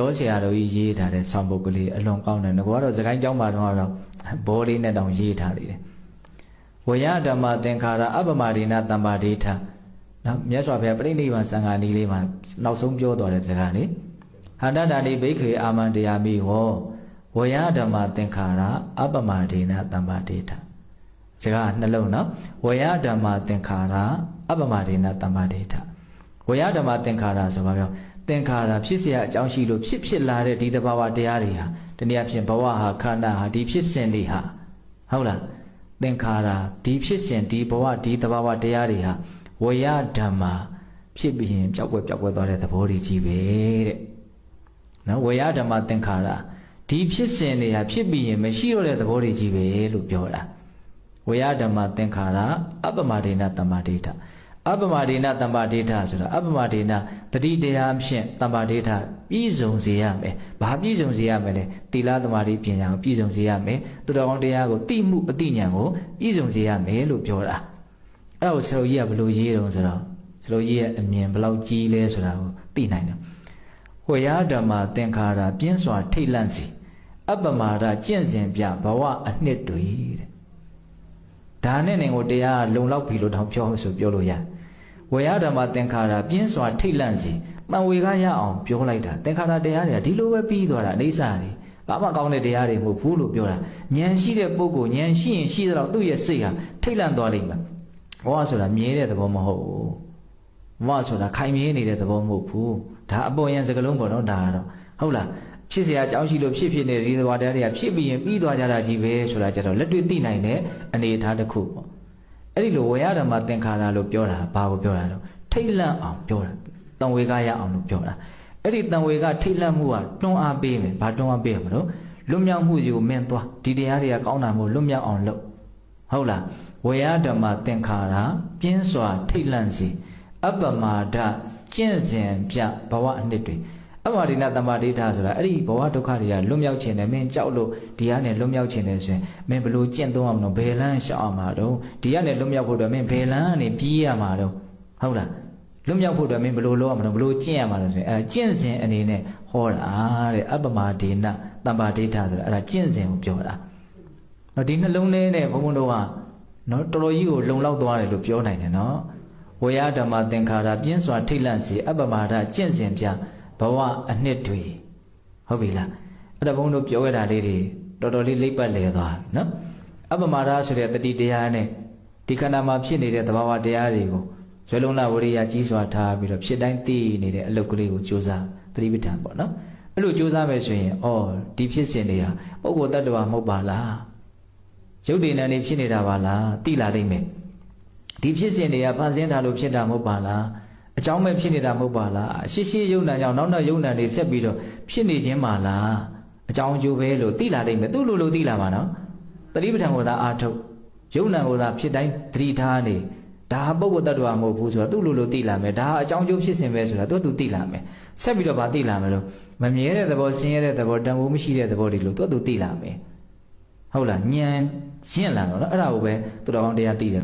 ရောဆရာတော်ကြီးရေးထားတဲ့ဆောင်းပုဒ်ကလေးအလွန်ကောင်းတယ်ငါကတော့စကိုင်းကျောင်းမှာတော့တော့ဘောလေးနဲ့တောင်ရေးထားသေးတယ်ဝယဓမ္မသင်္ခါရအပ္ပမဒိနတမ္ပါဒိဋ္ဌနော်မြတ်စွာဘုရားပြိဋိဘံစံဃာနီးလေးမှာနောက်ဆုံးပြောတော်တဲ့စကားလေဟန္တတာတိဘိက္ခေအာမန္တရားမိဟောဝယဓမ္မသင်္ခါရအပ္ပမဒိနတမ္ပါဒိဋ္ဌစကားနှလုံးနော်ဝယဓမ္မသင်္ခါရအပ္ပမဒိနတမ္ပါဒိဋ္ဌ ဝယဓမ္မသင်္ခါရဆိုပါပြောသင်္ခါရဖြစ်เสียအကြောင်းရှိလို့ဖြစ်ဖြစ်လာတဲ့ဒီတဘာဝတရားတွေဟာတနည်းအားဖြင့်ဘဝဟာခန္ဓာဟာဒီဖြစ်စဉ်တွေဟာဟုတ်လားသင်္ခါရဒီဖြစ်စဉ်ဒီဘဝဒီတဘာဝတရားတွေဟာဝယဓမ္မာဖြစ်ပြီးရင်ပျောက်ကွယ်ပျောက်ကွယ်သွားတဲ့သဘောတွေကြီးပဲတဲ့နော်ဝယဓမ္မာသင်္ခါရဒီဖြစ်စဉ်တွေဟာဖြစ်ပြီးရင်မရှိတော့တဲ့သဘောတွေကြီးပဲလို့ပြောတာဝယဓမ္မာသင်္ခါရအပ္ပမဒေနတမ္မာဒိဋ္ဌ အပ္ပမဒေနတမ္ပါဒိဋ္ဌဆိုတာအပ္ပမဒေနတတိတရားဖြင့်တမ္ပါဒိဋ္ဌပြည့်စုံစေရမယ်။ဘာပြည့်စုံစေရမလဲ။သီလသမာဓိပညာကိုပြည့်စုံစေရမယ်။သူတော်ကောင်းတရားကိုတိမှုအတိညာကိုပြည့်စုံစေရမယ်လို့ပြောတာ။အဲ့ဒါကိုဆရာကြီးကဘယ်လိုရေးတုံးဆိုတော့ဆရာကြီးရဲ့အမြင်ဘယ်လောက်ကြီးလဲဆိုတာကိုသိနိုင်တယ်။ဝေယဓမ္မသင်္ခါရပြင်းစွာထိတ်လန့်စီအပ္ပမာဒကျင့်စဉ်ပြဘဝအနှစ်တွေတဲ့။ ဒါနဲ့နေကိုတရားလုံလောက်ပြီလို့တောင်ပြောဆိုပြောလို့ရတယ်။ဝေယဓမ္မသင်္ခါရပြင်းစွာထိတ်လန့်စီတန်ဝေကရအောင်ပြောလိုက်တာသင်္ခါရတရားတွေကဒီလိုပဲပြီးသွားတာအိဋ္ဌာတွေဘာမှကောင်းတဲ့တရားတွေမဟုတ်ဘူးလို့ပြောတာဉာဏ်ရှိတဲ့ပုဂ္ဂိုလ်ဉာဏ်ရှိရင်ရှိသလောက်သူ့ရဲ့စိတ်ဟာထိတ်လန့်သွားလိမ့်မယ်ဘဝဆိုတာမြဲတဲ့သဘောမဟုတ်ဘူးဘဝဆိုတာခိုင်မြဲနေတဲ့သဘောမဟုတ်ဘူးဒါအပေါ်ယံစကလုံးပေါ့နော်ဒါကတော့ဟုတ်လား ဖြစ်เสียအကြောင်းရှိလို့ဖြစ်ဖြစ်နေတဲ့ဒီသဘောတရားတွေကဖြစ်ပြီးရင်ပြီးသွားကြတာကြီးပဲဆိုတာကြတော့လက်တွေ့သိနိုင်တဲ့အနေအထားတစ်ခုပေါ့အဲ့ဒီလိုဝေယဓမ္မသင်္ခါရလို့ပြောတာဘာကိုပြောတာလဲထိတ်လန့်အောင်ပြောတာတံဝေကရအောင်လို့ပြောတာအဲ့ဒီတံဝေကထိတ်လန့်မှုကတွန်းအားပေးမယ်ဘာတွန်းအားပေးရမလို့လွတ်မြောက်မှုစီကိုမင်းသွားဒီတရားတွေကကောင်းတာမို့လွတ်မြောက်အောင်လုပ်ဟုတ်လားဝေယဓမ္မသင်္ခါရပြင်းစွာထိတ်လန့်စီအပ္ပမာဒကျင့်စဉ်ပြဘဝအနှစ်တွေ အမရိဏတမ္ပါဒိဋ္ဌဆိုတာအဲ့ဒီဘဝဒုက္ခတွေကလွတ်မြောက်ခြင်းနဲ့မင်းကြောက်လို့ဒီကနေလွတ်မြောက်ခြင်းနဲ့ဆိုရင်မင်းဘလို့ကျင့်သုံးအောင်လို့ဘယ်လန်းရှောက်အောင်မှာတော့ဒီကနေလွတ်မြောက်ဖို့အတွက်မင်းဘယ်လန်းကနေပြေးရမှာတော့ဟုတ်လားလွတ်မြောက်ဖို့အတွက်မင်းဘလို့လုပ်ရမှာတော့ဘလို့ကျင့်ရမှာလဲဆိုရင်အဲကျင့်စဉ်အနေနဲ့ဟောတာတဲ့အပ္ပမာဒေနတမ္ပါဒိဋ္ဌဆိုတာအဲ့ဒါကျင့်စဉ်ကိုပြောတာနော်ဒီနှလုံးထဲနဲ့ဘုံဘုံတို့ကနော်တော်တော်ကြီးကိုလုံလောက်သွားတယ်လို့ပြောနိုင်တယ်နော်ဝေယဓမ္မသင်္ခါရပြင်းစွာထိတ်လန့်စီအပ္ပမာဒကျင့်စဉ်ပြ ဘဝအနှစ်တွေဟုတ်ပြီလားအဲ့ဒါဘုံတို့ပြောခဲ့တာလေးတွေတော်တော်လေးလိပ်ပတ်လဲသွားပြီနော်အပ္ပမာဒဆိုတဲ့တတိတရားနဲ့ဒီခန္ဓာမှာဖြစ်နေတဲ့သဘာဝတရားတွေကိုဇွဲလုံးလဝရိယကြီးစွာထားပြီးတော့ဖြစ်တိုင်းသိနေတဲ့အလုပ်ကလေးကိုကြိုးစားသတိပဋ္ဌာန်ပေါ့နော်အဲ့လိုကြိုးစားမယ်ဆိုရင်အော်ဒီဖြစ်စဉ်တွေဟာပုဂ္ဂိုလ်တ attva မဟုတ်ပါလားရုပ်တည်နေနေဖြစ်နေတာပါလားသိလာနိုင်မယ်ဒီဖြစ်စဉ်တွေကဖန်ဆင်းထားလို့ဖြစ်တာမဟုတ်ပါလား အကြောင်းမဲ့ဖြစ်နေတာမဟုတ်ပါလားရှေ့ရှေ့ယုံနာကြောင့်နောက်နောက်ယုံနာတွေဆက်ပြီးတော့ဖြစ်နေခြင်းပါလားအကြောင်းအကျိုးပဲလို့သိလာနိုင်မယ်သူ့လိုလိုသိလာမှာနော်တတိပဋ္ဌာန်ကိုသာအာထုတ်ယုံနာကိုသာဖြစ်တိုင်းသတိထားနေဒါပုဂ္ဂိုလ်တ attva မဟုတ်ဘူးဆိုတော့သူ့လိုလိုသိလာမယ်ဒါအကြောင်းကျိုးဖြစ်စဉ်ပဲဆိုတာသူ့သူသိလာမယ်ဆက်ပြီးတော့ဗာသိလာမယ်လို့မမြဲတဲ့သဘောဆင်းရဲတဲ့သဘောတန်ဖိုးမရှိတဲ့သဘောတွေလို့သူ့သူသိလာမယ်ဟုတ်လားဉာဏ်ရှင်းလာတော့နော်အဲ့ဒါကိုပဲသူတော်ကောင်းတရားသိတယ်